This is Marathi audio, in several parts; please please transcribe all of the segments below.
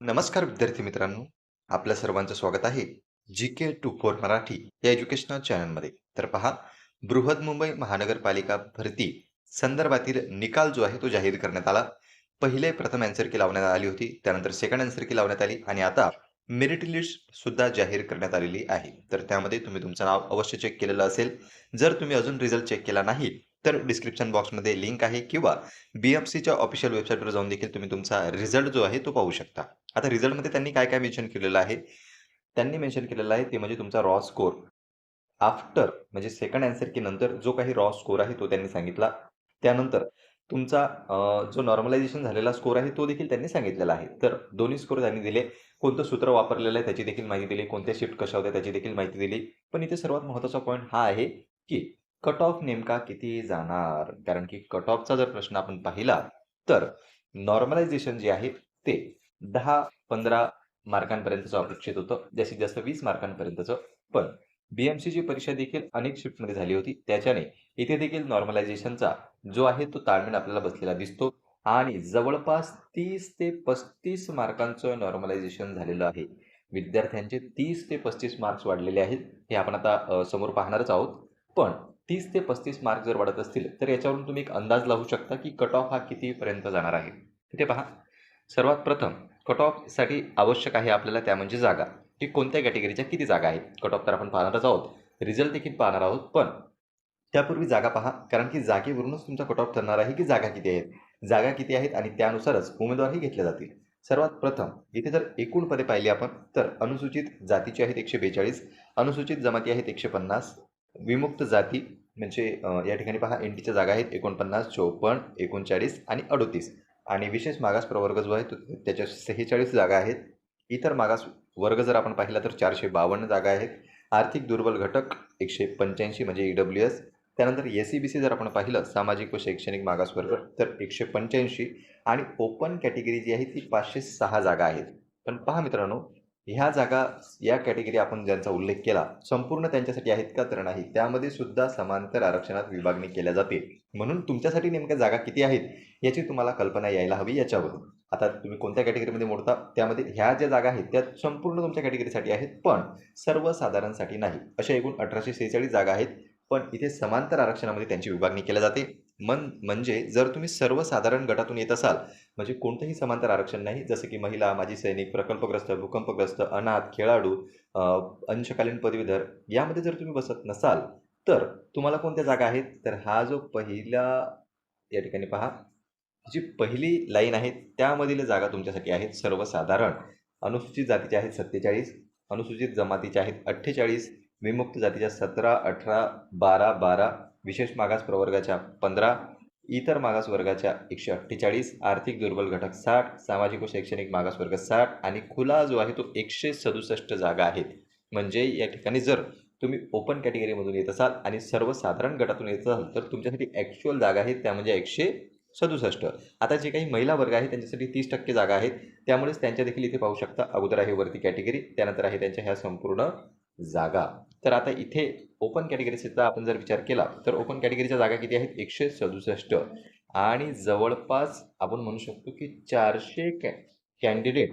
नमस्कार विद्यार्थी मित्रांनो. आपल्या सर्वांचं स्वागत आहे G K two four Marathi या एज्युकेशनल चॅनलमध्ये तर पहा बृहद मुंबई महानगरपालिका भरती संदर्भातील निकाल जो आहे तो जाहीर करण्यात आला. पहिले प्रथम अँसर की लावण्यात आली होती त्यानंतर सेकंड अँसर की लावण्यात आली आणि आता मेरिट लिस्ट सुद्धा जाहीर करण्यात आलेली आहे. तर त्यामध्ये तुम्ही तुमचं नाव अवश्य चेक केलेलं असेल. जर तुम्ही अजून रिझल्ट चेक केला नाही तर डिस्क्रिप्शन बॉक्समध्ये लिंक आहे किंवा बी एफ सीच्या ऑफिशियल वेबसाईटवर जाऊन देखील तुम्ही तुमचा रिझल्ट जो आहे तो पाहू शकता. आता रिझल्टमध्ये त्यांनी काय काय मेन्शन केलेलं आहे? त्यांनी मेन्शन केलेलं आहे ते म्हणजे तुमचा रॉ स्कोर आफ्टर म्हणजे सेकंड अँसर की नंतर जो काही रॉ स्कोर आहे तो त्यांनी सांगितला. त्यानंतर तुमचा जो नॉर्मलायझेशन झालेला स्कोर आहे तो देखील त्यांनी सांगितलेला आहे. तर दोन्ही स्कोर त्यांनी दिले. कोणतं सूत्र वापरलेलं आहे त्याची देखील माहिती दिली. कोणत्या शिफ्ट कशा होत्या त्याची देखील माहिती दिली. पण इथे सर्वात महत्त्वाचा पॉईंट हा आहे की कट ऑफ नेमका किती जाणार? कारण की कट ऑफचा जर प्रश्न आपण पाहिला तर नॉर्मलायझेशन जे आहे ते दहा पंधरा मार्कांपर्यंतचं अपेक्षित होतं. जास्तीत जास्त वीस मार्कांपर्यंतचं. पण बीएमसीची परीक्षा देखील अनेक शिफ्टमध्ये झाली होती. त्याच्याने इथे देखील नॉर्मलायझेशनचा जो आहे तो ताळमेळ आपल्याला बसलेला दिसतो. आणि जवळपास तीस ते पस्तीस मार्कांचं नॉर्मलायझेशन झालेलं आहे. विद्यार्थ्यांचे तीस ते पस्तीस मार्क्स वाढलेले आहेत. हे आपण आता समोर पाहणारच आहोत. पण तीस ते पस्तीस मार्क जर वाढत असतील तर याच्यावरून तुम्ही एक अंदाज लावू शकता की कट ऑफ हा कितीपर्यंत जाणार आहे. इथे पहा. सर्वात प्रथम कट ऑफसाठी आवश्यक आहे आपल्याला त्या म्हणजे जागा की कोणत्या कॅटेगरीच्या किती जागा आहेत. कट ऑफ तर आपण पाहणारच आहोत. रिझल्ट देखील पाहणार आहोत पण त्यापूर्वी जागा पहा कारण की जागेवरूनच तुमचा कट ऑफ ठरणार आहे की जागा किती आहेत. जागा किती आहेत आणि त्यानुसारच उमेदवारही घेतले जातील. सर्वात प्रथम इथे जर एकूण पदे पाहिली आपण तर अनुसूचित जातीची आहेत एकशे बेचाळीस अनुसूचित जमाती आहेत एकशे पन्नास विमुक्त जाती म्हणजे या ठिकाणी पहा एन टीच्या जागा आहेत एकोणपन्नास चोपन्न एकोणचाळीस आणि अडोतीस. आणि विशेष मागास प्रवर्ग जो आहे तो त्याच्या सेहेचाळीस जागा आहेत. इतर मागास वर्ग जर आपण पाहिला तर चारशे बावन्न जागा आहेत. आर्थिक दुर्बल घटक एकशे पंच्याऐंशी म्हणजे ई डब्ल्यू एस त्यानंतर एस सी बी सी जर आपण पाहिलं सामाजिक व शैक्षणिक मागास वर्ग तर एकशे पंच्याऐंशी. आणि ओपन कॅटेगरी जी आहे ती पाचशे सहा जागा आहेत. पण पहा मित्रांनो ह्या जागा या कॅटेगरी आपण ज्यांचा उल्लेख केला संपूर्ण त्यांच्यासाठी आहेत का तर नाही त्यामध्ये सुद्धा समांतर आरक्षणात विभागणी केल्या जाते. म्हणून तुमच्यासाठी नेमक्या जागा किती आहेत याची तुम्हाला कल्पना यायला हवी याच्यावरून. आता तुम्ही कोणत्या कॅटेगरीमध्ये मोडता त्यामध्ये ह्या ज्या जागा आहेत त्या संपूर्ण तुमच्या कॅटेगरीसाठी आहेत पण सर्वसाधारणसाठी नाही. अशा एकूण अठराशे सेहेचाळीस जागा आहेत पण इथे समांतर आरक्षणामध्ये त्यांची विभागणी केल्या जाते. मन म्हणजे जर तुम्ही सर्वसाधारण गटातून येत असाल म्हणजे कोणतंही समांतर आरक्षण नाही जसं की महिला माजी सैनिक प्रकल्पग्रस्त भूकंपग्रस्त अनाथ खेळाडू अंशकालीन पदवीधर यामध्ये जर तुम्ही बसत नसाल तर तुम्हाला कोणत्या जागा आहेत? तर हा जो पहिला या ठिकाणी पहा जी पहिली लाईन आहे त्यामधील जागा तुमच्यासाठी आहेत सर्वसाधारण. अनुसूचित जातीच्या आहेत सत्तेचाळीस अनुसूचित जमातीच्या आहेत अठ्ठेचाळीस विमुक्त जातीच्या सतरा अठरा बारा बारा विशेष मागास प्रवर्गाच्या पंधरा इतर मागास वर्गाच्या एकशे अठ्ठेचाळीस आर्थिक दुर्बल घटक साठ सामाजिक व शैक्षणिक मागास वर्ग साठ आणि खुला जो आहे तो एकशे सदुसष्ट जागा आहेत. म्हणजे या ठिकाणी जर तुम्ही ओपन कॅटेगरीमधून येत असाल आणि सर्वसाधारण गटातून येत असाल तर तुमच्यासाठी ॲक्च्युअल जागा आहेत त्या म्हणजे एकशे सदुसष्ट. आता जे काही महिला वर्ग आहे त्यांच्यासाठी तीस टक्के जागा आहेत. त्यामुळेच त्यांच्या देखील इथे पाहू शकता अगोदर आहे वरती कॅटेगरी त्यानंतर आहे त्यांच्या ह्या संपूर्ण जागा. तर आता इथे ओपन कॅटेगरीचा आपण जर विचार केला तर ओपन कॅटेगरीच्या जागा किती आहेत? एकशे सदुसष्ट. आणि जवळपास आपण म्हणू शकतो की चारशे कॅ कॅन्डिडेट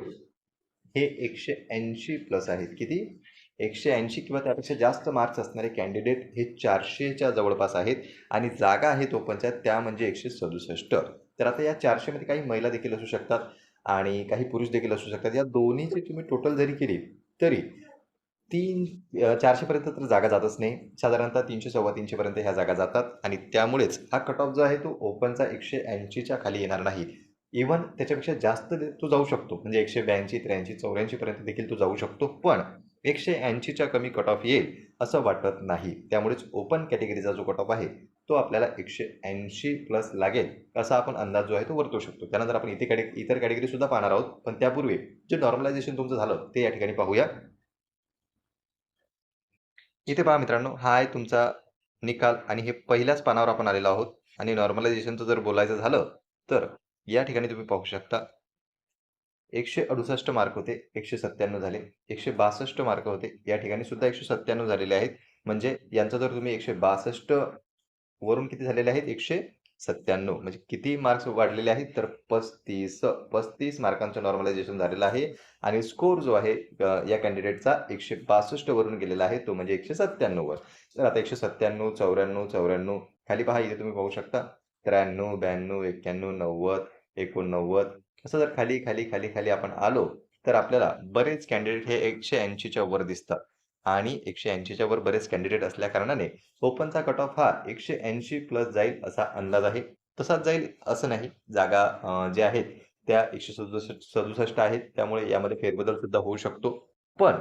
हे एकशे ऐंशी प्लस आहेत. किती? एकशे ऐंशी किंवा त्यापेक्षा जास्त मार्क्स असणारे कॅन्डिडेट हे चारशेच्या जवळपास आहेत. आणि जागा आहेत ओपनच्या त्या म्हणजे एकशे सदुसष्ट. तर आता या चारशेमध्ये काही महिला देखील असू शकतात आणि काही पुरुष देखील असू शकतात. या दोन्हीची तुम्ही टोटल जरी केली तरी तीन चारशेपर्यंत तर जागा जातच नाही. साधारणतः तीनशे सव्वा तीनशेपर्यंत ह्या जागा जातात आणि त्यामुळेच हा कट ऑफ जो आहे तो ओपनचा एकशे ऐंशीच्या खाली येणार नाही. इवन त्याच्यापेक्षा जास्त तो जाऊ शकतो. म्हणजे एकशे ब्याऐंशी त्र्याऐंशी चौऱ्याऐंशीपर्यंत देखील तो जाऊ शकतो. पण एकशे ऐंशीच्या कमी कट ऑफ येईल असं वाटत नाही. त्यामुळेच ओपन कॅटेगरीचा जो कट ऑफ आहे तो आपल्याला एकशे ऐंशी प्लस लागेल असा आपण अंदाज जो आहे तो वर्तवू शकतो. त्यानंतर आपण इथे कॅटे इतर कॅटेगरीसुद्धा पाहणार आहोत. पण त्यापूर्वी जे नॉर्मलायझेशन तुमचं झालं ते या ठिकाणी पाहूया. इथे पहा मित्रांनो हा आहे तुमचा निकाल आणि हे पहिल्याच पानावर आपण आलेलो आहोत. आणि नॉर्मलायझेशनचं जर बोलायचं झालं तर या ठिकाणी तुम्ही पाहू शकता. एकशे अडुसष्ट मार्क होते एकशे सत्त्याण्णव झाले. एकशे बासष्ट मार्क होते या ठिकाणी सुद्धा एकशे सत्त्याण्णव झालेले आहेत. म्हणजे यांचं जर तुम्ही एकशे बासष्ट वरून किती झालेले आहेत? एकशे सत्त्याण्णव. म्हणजे किती मार्क्स वाढलेले आहेत? तर पस्तीस पस्तीस मार्कांचं नॉर्मलायझेशन झालेलं आहे. आणि स्कोर जो आहे या कॅन्डिडेटचा एकशे बासष्ट वरून गेलेला आहे. तो म्हणजे एकशे सत्त्याण्णववर तर आता एकशे सत्त्याण्णव चौऱ्याण्णव चौऱ्याण्णव खाली पहा इथे तुम्ही पाहू शकता. त्र्याण्णव ब्याण्णव एक्क्याण्णव नव्वद एकोणनव्वद. असं जर खाली खाली खाली खाली आपण आलो तर आपल्याला बरेच कॅन्डिडेट हे एकशे ऐंशीच्या वर दिसतात. आणि एकशे ऐंशीच्या वर बरेच कॅन्डिडेट असल्या कारणाने ओपनचा कट ऑफ हा एकशे ऐंशी प्लस जाईल असा अंदाज आहे. तसाच जाईल असं नाही. जागा ज्या आहेत त्या एकशे सदुसष्ट सदुसष्ट आहेत. त्यामुळे यामध्ये फेरबदल सुद्धा होऊ शकतो. पण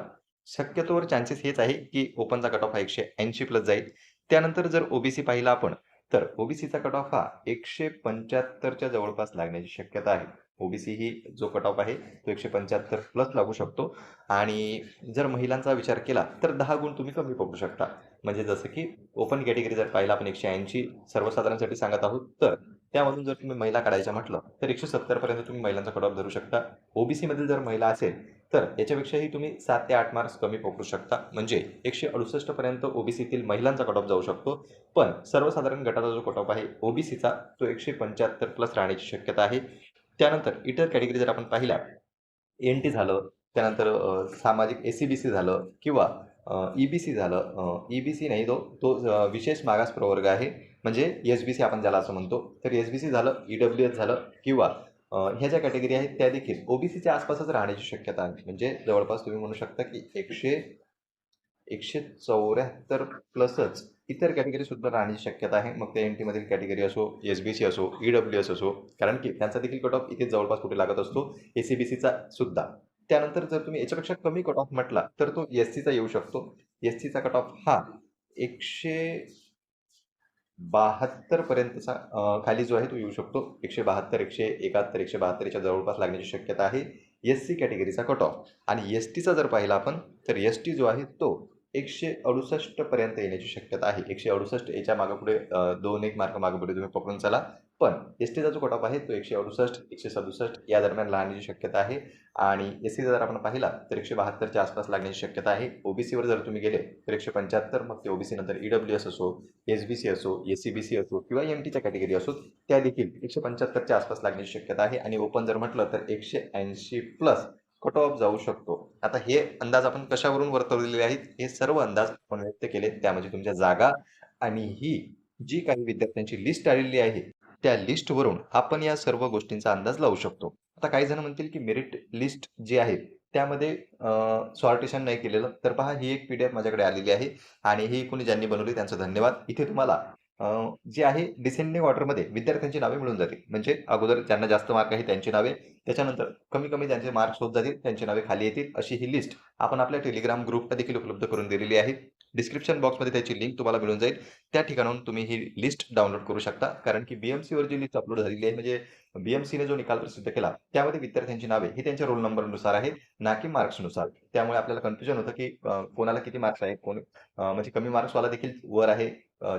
शक्यतोवर चान्सेस हेच आहे की ओपनचा कट ऑफ हा एकशे ऐंशी प्लस जाईल. त्यानंतर जर ओबीसी पाहिला आपण तर ओबीसीचा कट ऑफ हा एकशे पंच्याहत्तरच्या जवळपास लागण्याची शक्यता आहे. ओबीसी ही जो कट ऑफ आहे तो एकशे पंच्याहत्तर प्लस लागू शकतो. आणि जर महिलांचा विचार केला तर दहा गुण तुम्ही कमी पकडू शकता. म्हणजे जसं की ओपन कॅटेगरी जर पाहिला आपण एकशे ऐंशी सर्वसाधारणसाठी सांगत आहोत तर त्यामधून जर तुम्ही महिला काढायच्या म्हटलं तर एकशे सत्तरपर्यंत तुम्ही महिलांचा कट ऑफ धरू शकता. ओबीसीमध्ये जर महिला असेल तर याच्यापेक्षाही तुम्ही सात ते आठ मार्क्स कमी पकडू शकता. म्हणजे एकशे अडुसष्ट पर्यंत ओबीसीतील महिलांचा कट ऑफ जाऊ शकतो. पण सर्वसाधारण गटाचा जो कट ऑफ आहे ओबीसीचा तो एकशे पंच्याहत्तर प्लस राहण्याची शक्यता आहे. त्यानंतर इतर कॅटेगरी जर आपण पाहिल्या एन टी झालं त्यानंतर सामाजिक एस सी बी सी झालं किंवा ई बी सी झालं ई बी सी नाही तो तो विशेष मागास प्रवर्ग आहे. म्हणजे एस बी सी आपण ज्याला असं म्हणतो तर एस बी सी झालं ई डब्ल्यू एस झालं किंवा ह्या ज्या कॅटेगरी आहेत त्या देखील ओबीसीच्या आसपासच राहण्याची शक्यता आहे. म्हणजे जवळपास तुम्ही म्हणू शकता की एकशे एकशे चौऱ्याहत्तर प्लसच इतर कॅटेगरी सुद्धा राहण्याची शक्यता आहे. मग ते एन टीमधील कॅटेगरी असो एस बी सी असो ई डब्ल्यू एस असो कारण की त्यांचा देखील कट ऑफ इथे जवळपास कुठे लागत असतो? ए सी बी सीचा सुद्धा. त्यानंतर जर तुम्ही याच्यापेक्षा कमी कट ऑफ म्हटला तर तो एस सीचा येऊ शकतो. एस सीचा कट ऑफ हा एकशे बहात्तर पर्यंतचा खाली जो आहे तो येऊ शकतो. एकशे बहात्तर एकशे एकाहत्तर एकशे बहात्तरच्या जवळपास लागण्याची शक्यता आहे. एस सी कॅटेगरीचा कट ऑफ आणि एस टीचा जर पाहिला आपण तर एस टी जो आहे तो एकशे अडुसष्ट पर्यंत येण्याची शक्यता आहे. एकशे अडुसष्ट याच्या मागापुढे दोन एक मार्क मागापुढे तुम्ही पकडून चला. पण एस टीचा जो कट ऑफ आहे तो एकशे अडुसष्ट एकशे सदुसष्ट या दरम्यान लागण्याची शक्यता आहे. आणि एस सीचा जर आपण पाहिला तर एकशे बहात्तरच्या आसपास लागण्याची शक्यता आहे. ओबीसीवर जर तुम्ही गेले तर एकशे पंच्याहत्तर. मग ते ओबीसी नंतर ई डब्ल्यू एस असो एस बी सी असो एस सी बी सी असो किंवा एम टीच्या कॅटेगरी असो त्या देखील एकशे पंच्याहत्तरच्या आसपास लागण्याची शक्यता आहे. आणि ओपन जर म्हटलं तर एकशे ऐंशी प्लस कट ऑफ जाऊ शकतो. आता हे अंदाज आपण कशावरून वर्तवलेले आहेत? हे सर्व अंदाज आपण व्यक्त केले. त्यामध्ये तुमच्या जागा आणि ही जी काही विद्यार्थ्यांची लिस्ट आलेली आहे त्या लिस्टवरून आपण या सर्व गोष्टींचा अंदाज लावू शकतो. आता काही जण म्हणतील की मेरिट लिस्ट जी आहे त्यामध्ये सॉर्टेशन नाही केलेलं. तर पहा ही एक पी डी एफ माझ्याकडे आलेली आहे आणि ही कोणी ज्यांनी बनवली त्यांचं धन्यवाद. इथे तुम्हाला जे आहे डिसेंडिंग ऑर्डरमध्ये विद्यार्थ्यांची नावे मिळून जातील. म्हणजे अगोदर ज्यांना जास्त मार्क आहे त्यांची नावे त्याच्यानंतर कमी कमी ज्यांचे मार्क्स होत जातील त्यांची नावे खाली येतील अशी ही लिस्ट आपण आपल्या टेलिग्राम ग्रुपला देखील उपलब्ध करून दिलेली आहे. डिस्क्रिप्शन बॉक्समध्ये त्याची लिंक तुम्हाला मिळून जाईल. त्या ठिकाणाहून तुम्ही ही लिस्ट डाउनलोड करू शकता. कारण की बीएमसीवर जी लिस्ट अपलोड झालेली आहे म्हणजे बीएमसीने जो निकाल प्रसिद्ध केला त्यामध्ये विद्यार्थ्यांची नावे ही त्यांच्या रोल नंबरनुसार आहे ना की मार्क्सनुसार त्यामुळे आपल्याला कन्फ्युजन होतं की कोणाला किती मार्क्स आहे कोण म्हणजे कमी मार्क्सवाला देखील वर आहे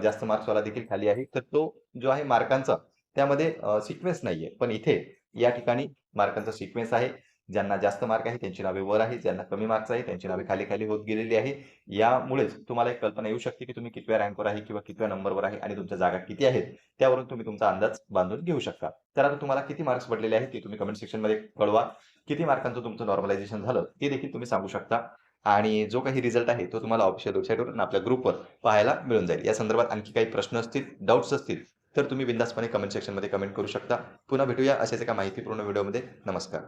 जास्त मार्क्सवाला देखील खाली आहे. तर तो जो आहे मार्कांचा त्यामध्ये सिक्वेन्स नाहीये. पण इथे या ठिकाणी मार्कांचा सिक्वेन्स आहे. ज्यांना जास्त मार्क आहे त्यांची नावे वर आहे ज्यांना कमी मार्क्स आहे त्यांची नावे खाली खाली होत गेलेली आहे यामुळेच तुम्हाला एक कल्पना येऊ शकते की तुम्ही कितव्या रँकवर आहे किंवा कितव्या नंबरवर आहे आणि तुमच्या जागा किती आहेत. त्यावरून तुम्ही तुमचा अंदाज बांधून घेऊ शकता. तर आता तुम्हाला किती मार्क्स पडलेले आहेत ते तुम्ही कमेंट सेक्शनमध्ये कळवा. किती मार्कांचं तुमचं नॉर्मलायझेशन झालं ते देखील तुम्ही सांगू शकता. आणि जो काही रिझल्ट आहे तो तुम्हाला ऑफिशियल वेबसाईटवर आणि आपल्या ग्रुपवर पाहायला मिळून जाईल. या संदर्भात आणखी काही प्रश्न असतील डाऊट्स असतील तर तुम्ही बिंदासपणे कमेंट सेक्शनमध्ये कमेंट करू शकता. पुन्हा भेटूया अशाच एका माहितीपूर्ण व्हिडिओमध्ये नमस्कार.